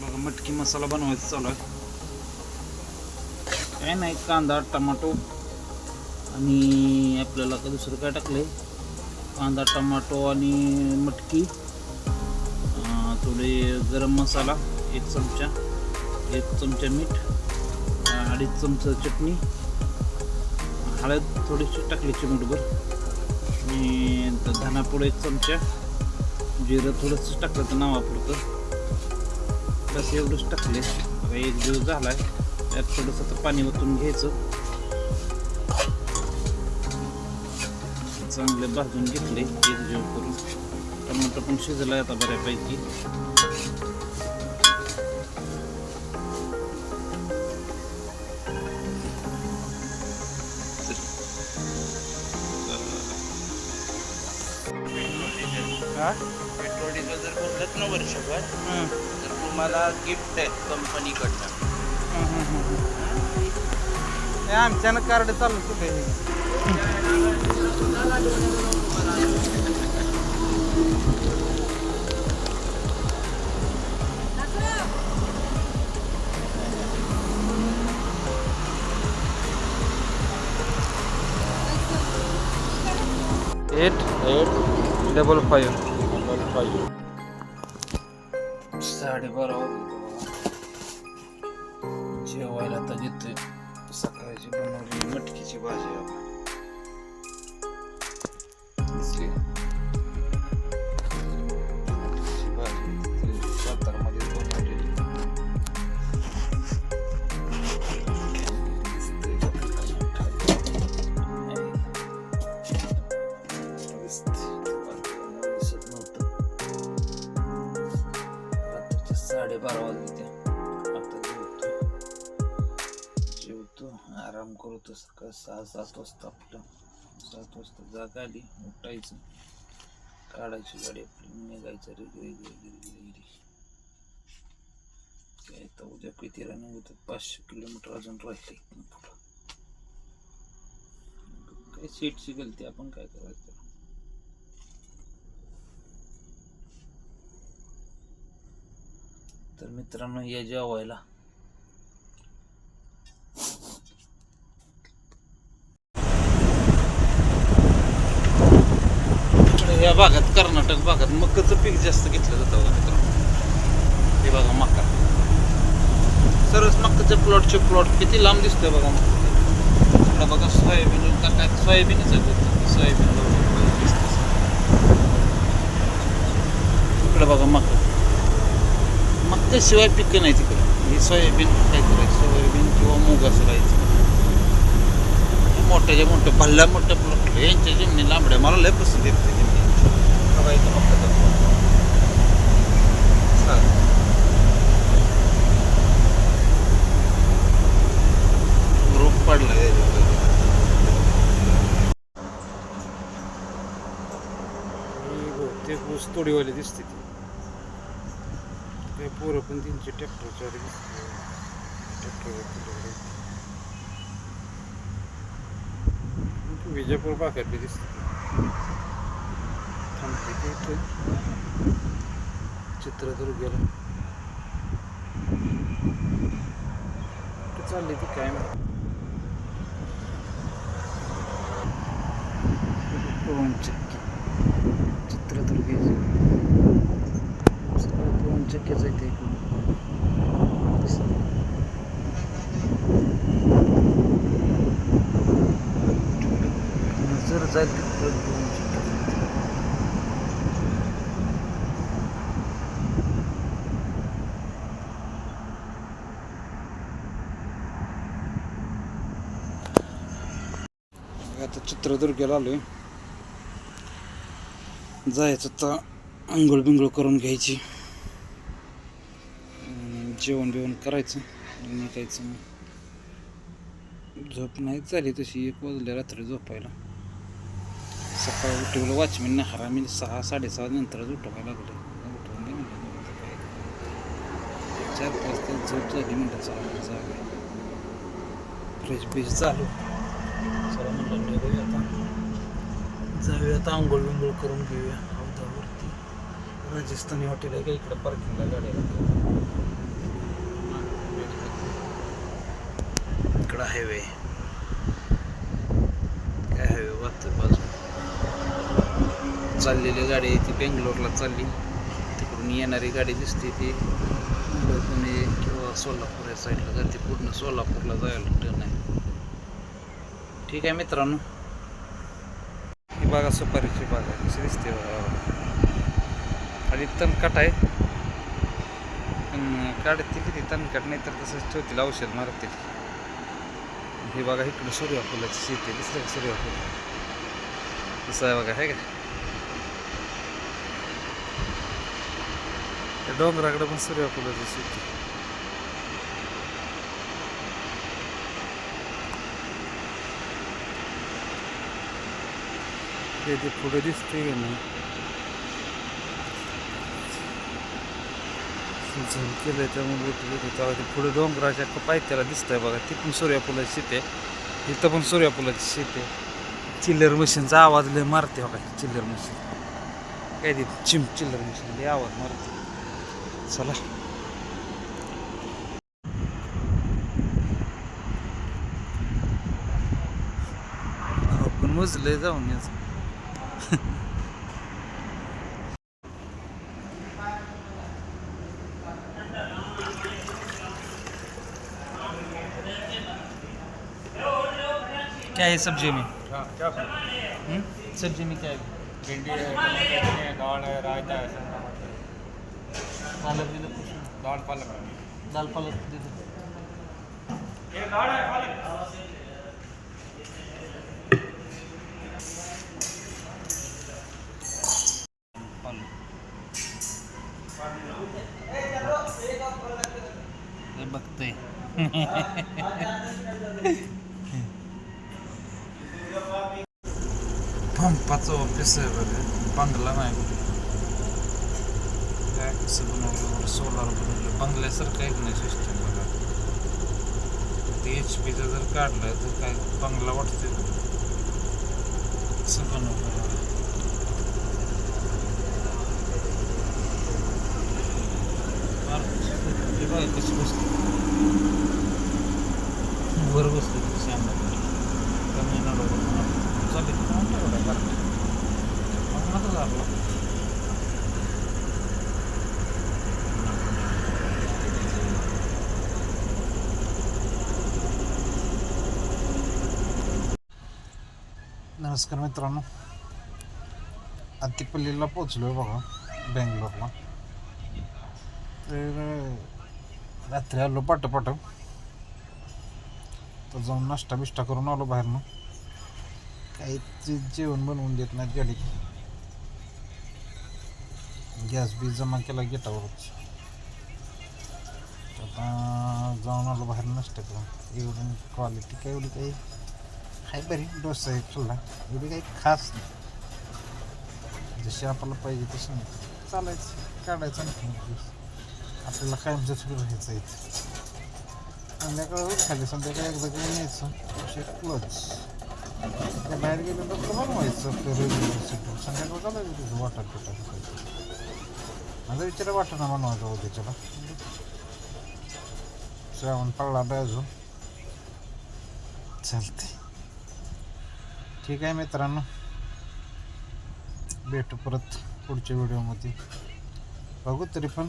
बघा मटकी मसाला बनवायचा चालू आहे. काय नाही कांदा टमाटो आणि आपल्याला का दुसरं काय टाकलंय? कांदा टमाटो आणि मटकी. थोडे गरम मसाला एक चमचा एक चमचा मीठ अडीच चमचा चटणी हळद थोडीशी टाकली चिमूटभर आणि धनापूड एक चमचा जिरं थोडंसं टाकलं तर नावापुरतं. बस एवढंच टाकले आता एक दिवस झाला आहे त्यात थोडंसं आता पाणी ओतून घ्यायचं. चांगले भाजून घेतले एक जीव करून. टमाटर पण शिजला आता बऱ्यापैकी. हा? पेट्रोल डिझेल जर भरलंत ना वर्षभर तुम्हाला गिफ्ट आहे कंपनीकडनं हं, हं, हं, हं. हे आमच्यानं कार्ड चालू कुठे eight eight double five double five साडेबारा जेवायला तर घेतोय सकाळची बनवली मटकीची भाजी. आपण साडेबारा वाजले. आता जेवतो. जेवतो. आराम करतो. सकाळ सहा सात वाजता आपलं. सात वाजता जागा आली. उठायचं. काढायची गाडी आपली. निघायचं. रेल्वे रेगडी रेगडी काय तर उद्या किती रनिंग होतं पाचशे किलोमीटर अजून राहिले. पुढं काय सीटची गलती? आपण काय करायचं? तर मित्रांनो या जेवायला. इकडे या भागात कर्नाटक भागात मक्काचं पीक जास्त घेतलं जातं बघा मित्रांनो. हे बघा मका. सरस मक्काच्या प्लॉटचे प्लॉट किती लांब दिसतोय बघा मक्का बघा सोयाबीन का काय सोयाबीनच आहे सोयाबीन बघा, इकडे बघा मका. मग शिवाय पिकं नाही तिकडे. हे सोयाबीन काय करायचं? सोयाबीन किंवा मूग असं राहायचं. मोठ्याच्या मोठ्या भल्ल्या मोठ्या प्लॉट यांच्या जमिनी लांबड्या मला लय पसंत येते. रोप. ही बहुतेक ऊस तोडीवाले दिसते ती. काही पोरं पण त्यांचे ट्रॅक्टरच्या ट्रॅक्टर विजयपूर भागात बी दिसते. थांबते ते इथे. चालली ती काय माहिती? चित्रदुर्गेला आलो आहे जायचं तर आंघोळ बिंघोळ करून घ्यायची. जेवण बिवण करायचं. निघायचं झोप नाही झाली तशी एक वाजले रात्री झोपायला. सकाळी उठवलं वॉचमॅन नाही हरा मी सहा साडेसहा नंतरच उठवायला लागले. उठवून म्हणलं चार पाच तास झोप झाली म्हणलं चला जागा फ्रेश बीज चालू चला म्हणलं निघूया जाऊया आता आंघोळ विंगोळ करून घेऊया. अवधावरती राजस्थानी हॉटेल आहे का? इकडं पार्किंगला गाड्या इकडं हायवे काय हायवे वाटतं बाजू चाललेली गाडी आहे ती बेंगलोरला चालली. तिकडून येणारी गाडी दिसते ती. पुणे किंवा सोलापूर या साईडला जाते. पूर्ण सोलापूरला जायला टर्न आहे. ठीक आहे मित्रांनो. ही बागा सुपारीची बाग आहे कशी दिसते बघा. आणि तणकाट आहे. काढते किती तणकट नाही तर तसंच ठेवतील औषध मारतील. ही बघा इकडं सूर्यफुलाची शेती आहे दिसलं का सूर्यफूल? तसं आहे बघा आहे का? त्या डोंगराकडे पण सूर्यफुलाची शेती ते ते पुढे दिसते का नाही झूम आहे त्यामुळे तेव्हा ते पुढे डोंगराच्या पायथ्याला दिसतंय बघा ती पण सूर्यफुलाची शेती आहे. इथं पण सूर्यफुलाची शेती आहे. चिल्लर मशीनचा आवाज लय मारते बघा चिल्लर मशीन. काय ते चिम चिल्लर मशीन लय आवाज मारते चला. आपण मजलंय जाऊन याचं. क्या है सब्ज़ी में क्या हम्म? सब्ज़ी में क्या है भिंडी है है दाल है रायता है है। पालक दे दाल पालक है। दाल पालक दे दो पालक हे पंपाचं ऑफिस आहे बघ बंगला नाही. बघा. काय कसं बनवलं? बरं सोलार बनवलं. बंगल्यासारखं एक नाही सिस्टम बघा? ते एच पीचं जर काढलं तर काय बंगला वाटतोय कसं बनवलं? बघा. फार हे बघा कशी बसली वर बसली कशी अंगात कमी नडवलं चालेल कोणता एवढा कारण माझा आपला नमस्कार मित्रांनो अत्तिपल्लीला पोचलो बघा बेंगलोरला तर रात्री आलो पाठ पाठ तर जाऊन नाश्ता बिष्टा करून आलो बाहेरनं काही जे- जेवण बनवून देत नाहीत गाडी गॅस बी जमा केला गेटावरच. आता जाऊन आलो बाहेर नाश्ता करून. एवढी क्वालिटी काय एवढी काही हाय बरी. डोसा आहे खाल्ला. एवढी काही खास नाही. जशी आपल्याला पाहिजे तशी नाही. चालायचं काढायचं नाही आपल्याला कायमचं सुरू राहायचं आहे. संध्याकाळ खाली संध्याकाळी एकदा काही न्यायचं असे क्लोज त्या बाहेर गेलं तर बनवायचं आपलं रेग्युलर संध्याकाळ चालायचं तिथं वाटत पिटायचं माझा विचार वाटत ना बनवायचा उद्याच्याला. श्रावण पडला नाही अजून. चालते ठीक आहे मित्रांनो. भेटू परत पुढच्या व्हिडिओमध्ये. बघू तरी पण.